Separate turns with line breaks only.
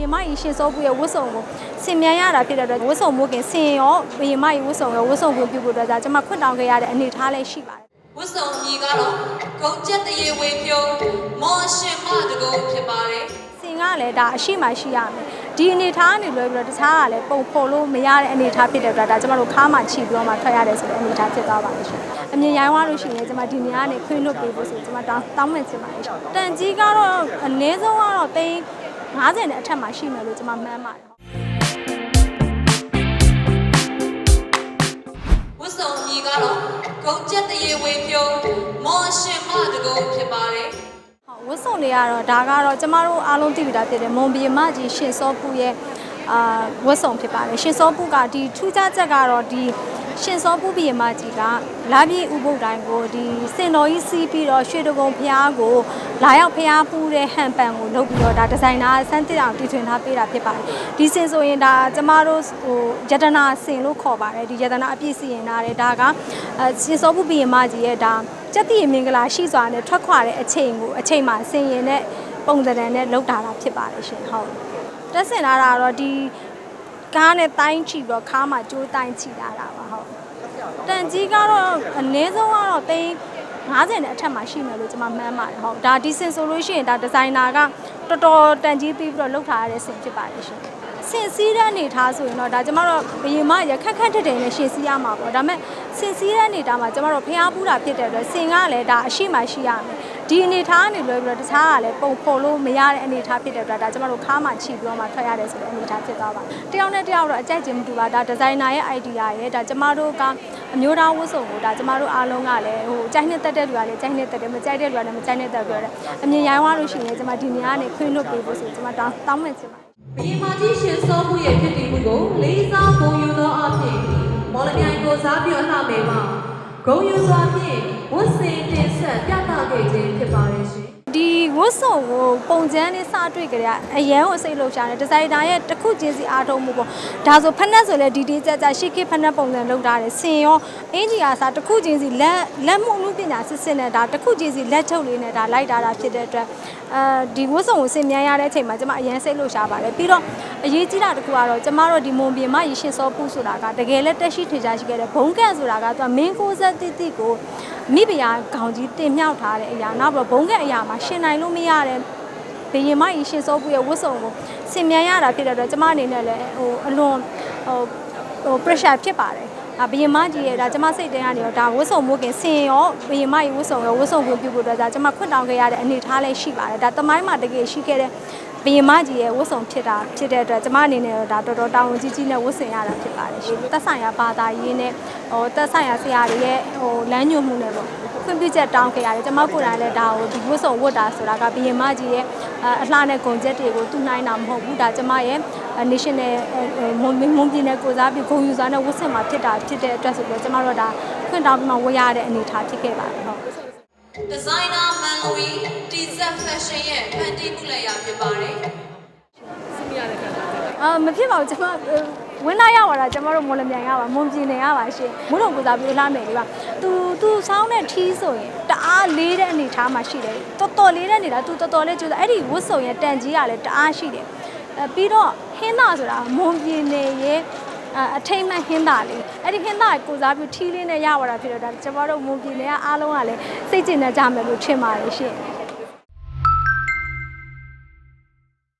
ရင်မကြီးရှင်စောဘူးရဲ့ဝတ်စုံကိုဆင်မြန်ရတာဖြစ်တဲ့အတွက်ဝတ်စုံမိုးခင်ဆင်ရောဘရင်မကြီးဝတ်စုံရောဝတ်စုံကိုပြုဖို့အတွက်ဒါကျွန်မခွင့်တောင်းခဲ့ရတဲ့အနေအထားလေးရှိပါတယ်
ဝတ်စုံညီကတော့ဂုံကျက်တရေဝေဖြုံမော်ရှင်မတကုံဖြစ်ပါတယ်
စင်ကလည်းဒါအရှိမှရှိရမယ်ဒီအနေထားကနေလွဲပြီးတော့တခြားကလည်းပုံဖော်လို့မရတဲ့အနေထားဖြစ်တဲ့အတွက်ဒါကျွန်မတို့ခါမှချီပြီးတော့မှထွက်ရတယ်ဆိုတဲ့အနေထားဖြစ်သွားပါလိမ့်ရှင်အမြင်ရိုင်းသွားလို့ရှိရင်ကျွန်မဒီနေရာကနေခွင့်လွှတ်ပေးဖို့ဆိုကျွန်မတောင်းတောင်းမှန်ချင်ပါတယ်ရှင်တန်ကြီးကတော့အနည်းဆုံးကတော့သိန်း 90နဲ့အထက်မှာရှိမယ်လို့ကျွန်မမှန်းပါတယ်
ဝတ်စုံညီကတော့ဂုံကျက်တရေဝေဖြုံမော်ရှင်မတကုံဖြစ်ပါတယ်
ဟုတ်ဝတ်စုံတွေကတော့ဒါကတော့ကျမတို့အားလုံးသိပြီးသားဖြစ်တယ်မွန်ဘီမကြီးရှင်စောပူရဲ့အာဝတ်စုံဖြစ်ပါတယ်ရှင်စောပူကဒီထူးခြားချက်ကတော့ဒီ ရှင်စောပူဘီမကြီးကလာပြည်ဥပုပ်တိုင်းကိုဒီစင်တော်ကြီးစီးပြီးတော့ရွှေတကုံဖျားကိုလာရောက်ဖျားပူတဲ့ဟန်ပန်ကိုလုပ်ပြီးတော့ဒါဒီဇိုင်နာဆန်းတစ်အောင်တည်ထွင်ထားပေးတာဖြစ်ပါတယ်ဒီစင်ဆိုရင်ဒါကျမတို့ဟိုယတနာစင်လို့ခေါ်ပါတယ်ဒီယတနာအပြည့်စီရင်ထားတယ်ဒါကအဲရှင်စောပူဘီမကြီးရဲ့ဒါစက်တိမင်္ဂလာရှိစွာနဲ့ထွက်ခွာတဲ့အချိန်ကိုအချိန်မှာဆင်ရင်တဲ့ပုံစံနဲ့လောက်တာတာဖြစ်ပါတယ်ရှင်ဟုတ်တက်ဆင်လာတာတော့ဒီ ကားနဲ့တိုင်းချီပြီးတော့ခါမှာကြိုးတိုင်းချီလာတာပါဟုတ်တန်ကြီးကတော့အနည်းဆုံးကတော့သိန်း90နဲ့အထက်မှာရှိမယ်လို့ကျွန်မမှန်းပါတယ်ဟုတ်ဒါဒီစင်ဆိုလို့ရှိရင်ဒါဒီဇိုင်နာကတော်တော်တန်ကြီးပြီးပြီးတော့လောက်ထားရတဲ့စင်ဖြစ်ပါတယ်ရှင်စင်စည်းတဲ့အနေထားဆိုရင်တော့ဒါကျမတို့ဘယင်မရခက်ခက်ထက်ထက်နဲ့ရှင်စည်းရမှာပေါ့ဒါပေမဲ့စင်စည်းတဲ့အနေထားမှာကျမတို့ဖျားပူးတာဖြစ်တဲ့အတွက်စင်ကလည်းဒါအရှိမှရှိရမယ် ဒီအနေထားကနေလွဲပြီးတော့တခြားကလည်းပုံဖော်လို့မရတဲ့အနေထားဖြစ်တဲ့အတွက်ဒါကျမတို့ခါမှချီပြီးတော့မှထွက်ရတယ်ဆိုတဲ့အနေထားဖြစ်သွားပါတယောက်နဲ့တယောက်တော့အကြိုက်ခြင်းမတူပါဒါဒီဇိုင်နာရဲ့ idea ရဲ့ဒါကျမတို့ကအမျိုးသားဝတ်စုံကိုဒါကျမတို့အားလုံးကလည်းဟိုကြိုက်နှစ်တက်တဲ့လူကလည်းကြိုက်နှစ်တက်တယ်မကြိုက်တဲ့လူကလည်းမကြိုက်နှစ်တက်ပြောတယ်အမြင်ရိုင်းသွားလို့ရှိရင်ကျမဒီနေရာကနေခွင့်လွှတ်ပေးဖို့ဆိုကျမတောင်းတောင်းမှန်ချင်ပါတယ်
ဘီမာကြီးရှင်စောမှုရဲ့ဖြစ်တည်မှုကိုလေးစားဂုဏ်ယူသောအဖြစ်မော်လမြိုင်ကိုစားပြီးအလှမယ်မှာ ဂုဏ်ယူစွာဖြင့်ဝတ်ဆင်တင်ဆက်ပြသခဲ့ခြင်းဖြစ်ပါတယ်ရှင်
ဒီဝတ်စုံကိုပုံချမ်းလေးစတွေ့ကြတဲ့အရန်ကိုစိတ်လှုပ်ရှားတယ်ဒီဇိုင်နာရဲ့တစ်ခုချင်းစီအားထုတ်မှုပေါ့ဒါဆိုဖက်နက်ဆိုလဲဒီဒီကြကြရှစ်ခေတ်ဖက်နက်ပုံစံလုပ်ထားတယ်ဆင်ရောအင်ဂျီအားစားတစ်ခုချင်းစီလက်လက်မှုမှုပညာစစ်စစ်နဲ့ဒါတစ်ခုချင်းစီလက်ချုပ်လေးနဲ့ဒါလိုက်တာတာဖြစ်တဲ့အတွက်အဲဒီဝတ်စုံကိုဆင်မြန်းရတဲ့အချိန်မှာကျွန်မအရန်စိတ်လှုပ်ရှားပါတယ်ပြီးတော့အရေးကြီးတာတစ်ခုကတော့ကျွန်မတို့ဒီမွန်ပြင်မရရှင်စောပူဆိုတာကတကယ်လဲတက်ရှိထေချာရှိခဲ့တဲ့ဘုံကန့်ဆိုတာကသူကမင်းကိုဆက်တိတိကို မိဖုရားခေါင်းကြီးတင်မြှောက်ထားတဲ့အရာနောက်ပြီးတော့ဘုံကန့်အရာမှာရှင်နိုင်လို့မရတဲ့ဘယင်မကြီးရှင်စောပူရဲ့ဝတ်စုံကိုဆင်မြန်ရတာဖြစ်တဲ့အတွက်ကျမအနေနဲ့လည်းဟိုအလွန်ဟိုဟို pressure ဖြစ်ပါတယ်။အဘယင်မကြီးရဲ့ဒါကျမစိတ်ထဲကနေတော့ဒါဝတ်စုံမိုးခင်ဆင်ရောဘယင်မကြီးဝတ်စုံရောဝတ်စုံကိုပြုဖို့အတွက်ဒါကျမခွင့်တောင်းခဲ့ရတဲ့အနေအထားလေးရှိပါတယ်။ဒါတမိုင်းမှာတကယ်ရှိခဲ့တဲ့ ဘယင်မကြီးရဲ့ဝတ်စုံဖြစ်တာဖြစ်တဲ့အတွက်ကျမအနေနဲ့တော့ဒါတော်တော်တာဝန်ကြီးကြီးနဲ့ဝတ်ဆင်ရတာဖြစ်ပါတယ်ရှင်။သက်ဆိုင်ရာဘာသာရေးနဲ့ဟိုသက်ဆိုင်ရာဆရာတွေရဲ့ဟိုလမ်းညွှန်မှုနဲ့ပေါ့ခွင့်ပြုချက်တောင်းခဲ့ရတယ်။ကျမကိုယ်တိုင်လည်းဒါကိုဒီဝတ်စုံဝတ်တာဆိုတာကဘယင်မကြီးရဲ့အလှနဲ့ဂုံချက်တွေကိုတူနိုင်တာမဟုတ်ဘူး။ဒါကျမရဲ့ national မွန်မွန်ပြည်နယ်ကိုစားပြီးဂုံယူစားနဲ့ဝတ်ဆင်မှာဖြစ်တာဖြစ်တဲ့အတွက်ဆိုပြီးတော့ကျမတို့ဒါခွင့်တောင်းပြီးမှဝတ်ရတဲ့အနေအထားဖြစ်ခဲ့ပါတယ်ဟုတ်
ဒီဇိုင်နာမန်လူီတီဇက်ဖက်ရှင်ရဲ့ဖန်တီးမှုလည်းရဖြစ်ပါတယ်
အာမဖြစ်ပါဘူးကျွန်မဝင်လာရောက်လာတာကျွန်တော်တို့မော်လမြိုင်ရပါမွန်ပြည်နယ်ရပါရှင်မုံတော်ကိုစားပြီးလှမယ်လေးပါသူသူဆောင်းတဲ့ထီးဆိုရင်တအားလေးတဲ့အနေထားမှာရှိတယ်တော်တော်လေးတဲ့နေတာသူတော်တော်လေးကျိုးစားအဲ့ဒီဝတ်စုံရဲ့တန်ကြီးကလည်းတအားရှိတယ်အဲပြီးတော့ဟင်းသားဆိုတာမွန်ပြည်နယ်ရဲ့အထိမ့်မှဟင်းသားလေး အဲ့ဒီဟင်းသားကိုစားပြီးထီးလေးနဲ့ရပါတာဖြစ်တော့ဒါကျွန်တော်တို့မွန်ပြည်နယ်ကအားလုံးကလည်းစိတ်ကျဉ်နေကြမယ်လို့ထင်ပါတယ်ရှင်